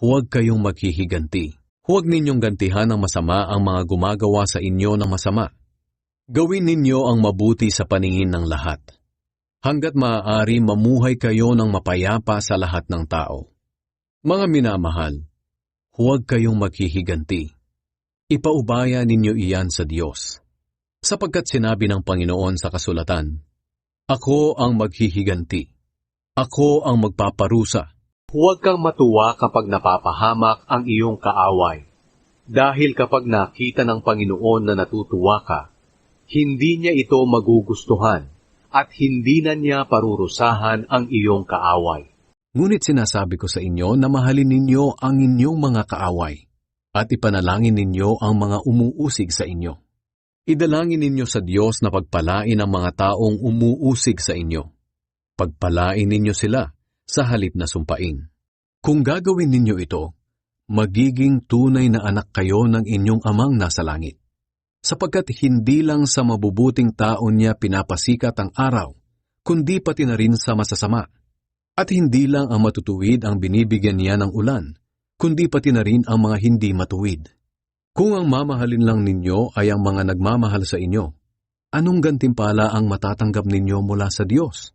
huwag kayong maghihiganti. Huwag ninyong gantihan ng masama ang mga gumagawa sa inyo ng masama. Gawin ninyo ang mabuti sa paningin ng lahat. Hanggat maaari mamuhay kayo ng mapayapa sa lahat ng tao. Mga minamahal, huwag kayong maghihiganti. Ipaubaya ninyo iyan sa Diyos. Sapagkat sinabi ng Panginoon sa kasulatan, Ako ang maghihiganti. Ako ang magpaparusa. Huwag kang matuwa kapag napapahamak ang iyong kaaway. Dahil kapag nakita ng Panginoon na natutuwa ka, hindi niya ito magugustuhan at hindi na niya parurusahan ang iyong kaaway. Ngunit sinasabi ko sa inyo na mahalin ninyo ang inyong mga kaaway at ipanalangin ninyo ang mga umuusig sa inyo. Idalangin ninyo sa Diyos na pagpalain ang mga taong umuusig sa inyo. Pagpalain ninyo sila sa halip na sumpain. Kung gagawin ninyo ito, magiging tunay na anak kayo ng inyong amang nasa langit. Sapagkat hindi lang sa mabubuting tao niya pinapasikat ang araw, kundi pati na rin sa masasama. At hindi lang ang matutuwid ang binibigyan niya ng ulan, kundi pati na rin ang mga hindi matuwid. Kung ang mamahalin lang ninyo ay ang mga nagmamahal sa inyo, anong gantimpala ang matatanggap ninyo mula sa Diyos?